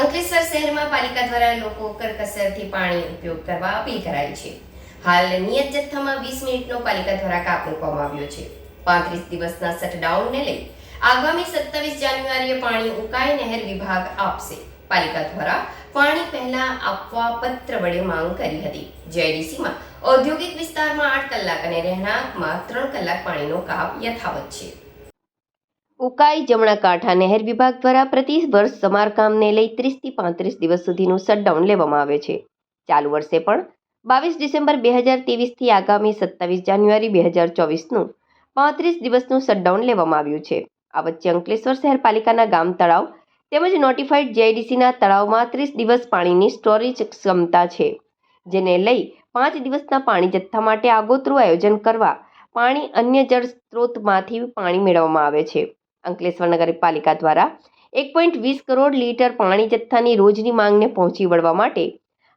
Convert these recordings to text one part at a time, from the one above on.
અંકલેશ્વર શહેરમાં પાલિકા દ્વારા લોકો કરકસરથી પાણી ઉપયોગ કરવા અપીલ કરાઈ છે. હાલ નિયત જથ્થામાં વીસ મિનિટનો પાલિકા દ્વારા કાપ મૂકવામાં આવ્યો છે. પાંત્રીસ દિવસના શટડાઉનને લઈ આગામી સત્તાવીસ જાન્યુઆરીએ પાણી ઉકાઈ નહેર વિભાગ આપશે. પાલિકા દ્વારા પાણી પહેલા આપવા પત્ર વડે માંગ કરી હતી. જેડીસીમાં ઔદ્યોગિક વિસ્તારમાં આઠ કલાક અને રહેણાંકમાં ત્રણ કલાક પાણીનો કાપ યથાવત છે. ઉકાઈ, જમણા કાંઠા નહેર વિભાગ દ્વારા પ્રતિ વર્ષ સમારકામને લઈ ત્રીસથી પાંત્રીસ દિવસ સુધીનું શટડાઉન લેવામાં આવે છે. ચાલુ વર્ષે પણ બાવીસ ડિસેમ્બર બે હજાર ત્રેવીસથી આગામી સત્તાવીસ જાન્યુઆરી બે હજાર ચોવીસનું પાંત્રીસ દિવસનું શટડાઉન લેવામાં આવ્યું છે. આ વચ્ચે અંકલેશ્વર શહેર પાલિકાના ગામ તળાવ તેમજ નોટિફાઈડ જેઆઈડીસીના તળાવમાં ત્રીસ દિવસ પાણીની સ્ટોરેજ ક્ષમતા છે, જેને લઈ પાંચ દિવસના પાણી જથ્થા માટે આગોતરું આયોજન કરવા પાણી અન્ય જળ સ્ત્રોતમાંથી પાણી મેળવવામાં આવે છે. અંકલેશ્વર નગરપાલિકા દ્વારા એક પોઈન્ટ વીસ કરોડ લીટર પાણી જથ્થાની રોજની માંગને પહોંચી વળવા માટે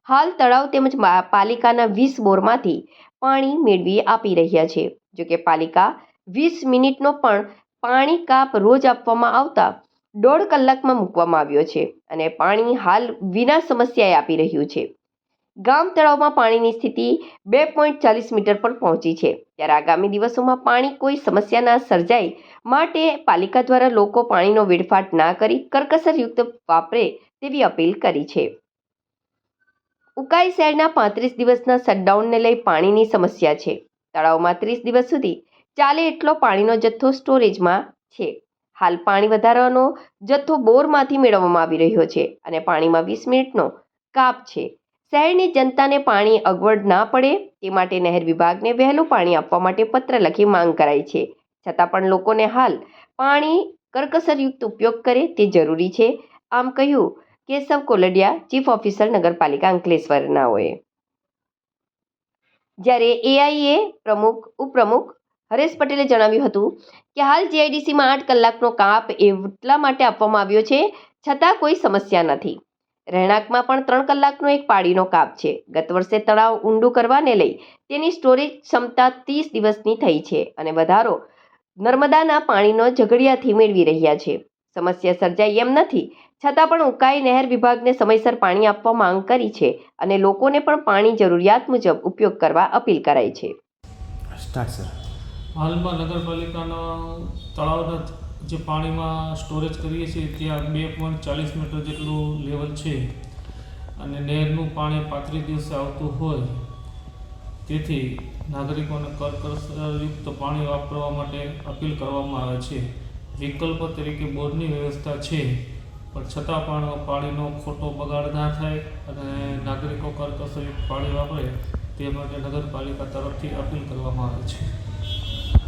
હાલ તળાવ તેમજ પાલિકાના વીસ બોરમાંથી પાણી મેળવી આપી રહ્યા છે. જોકે પાલિકા વીસ મિનિટનો પણ પાણી કાપ રોજ આપવામાં આવતા દોઢ કલાકમાં મૂકવામાં આવ્યો છે અને પાણી હાલ વિના સમસ્યાએ આપી રહ્યું છે. ગામ તળાવમાં પાણીની સ્થિતિ બે પોઈન્ટ ચાલીસ મીટર પર પહોંચી છે. ત્યારે આગામી દિવસોમાં પાણી કોઈ સમસ્યા ના સર્જાય માટે પાલિકા દ્વારા લોકો પાણીનો વેડફાટ ના કરી કરકસરયુક્ત વાપરે તેવી અપીલ કરી છે. ઉકાઈ શહેરના પાંત્રીસ દિવસના શટડાઉનને લઈ પાણીની સમસ્યા છે. તળાવમાં ત્રીસ દિવસ સુધી ચાલે એટલો પાણીનો જથ્થો સ્ટોરેજમાં છે. હાલ પાણી વધારવાનો જથ્થો બોરમાંથી મેળવવામાં આવી રહ્યો છે અને પાણીમાં વીસ મિનિટનો કાપ છે. શહેરની જનતાને પાણી અગવડ ના પડે તે માટે નહેર વિભાગને વહેલું પાણી આપવા માટે પત્ર લખી માંગ કરાઈ છે. છતાં પણ લોકોને હાલ પાણી કરકસરયુક્ત ઉપયોગ કરે તે જરૂરી છે. આમ કહ્યું, કેશવ કોલડિયા, ચીફ ઓફિસર, નગરપાલિકા અંકલેશ્વરનાઓએ. જ્યારે એઆઈએ પ્રમુખ, ઉપપ્રમુખ હરેશ પટેલે જણાવ્યું હતું કે હાલ જીઆઈડીસીમાં આઠ કલાકનો કાપ એટલા માટે આપવામાં આવ્યો છે, છતાં કોઈ સમસ્યા નથી. રહેણાંકમાં પણ ત્રણ કલાકનો એક પાળીનો કાપ છે. ગત વર્ષે તળાવ ઊંડું કરવાને લઈ તેની સ્ટોરેજ ક્ષમતા ત્રીસ દિવસની થઈ છે અને વધારો નર્મદાના પાણીનો ઝઘડિયાથી મેળવી રહ્યા છે. સમસ્યા સર્જાય એમ નથી છતાં પણ ઉકાઈ નહેર વિભાગને સમયસર પાણી આપવા માંગ કરી છે અને લોકોને પણ પાણી જરૂરિયાત મુજબ ઉપયોગ કરવા અપીલ કરાઈ છે. હાલમાં નગરપાલિકાના તળાવના જે પાણીમાં સ્ટોરેજ કરીએ છીએ, ત્યાં બે પોઈન્ટ ચાલીસ મીટર જેટલું લેવલ છે. અને નહેરનું પાણી પાંત્રીસ દિવસે આવતું હોય, તેથી નાગરિકોને કરકસરયુક્ત પાણી વાપરવા માટે અપીલ કરવામાં આવે છે. વિકલ્પ તરીકે બોરની વ્યવસ્થા છે, પણ છતાં પણ પાણીનો ખોટો બગાડ ના થાય અને નાગરિકો કરકસરયુક્ત પાણી વાપરે તે માટે નગરપાલિકા તરફથી અપીલ કરવામાં આવે છે.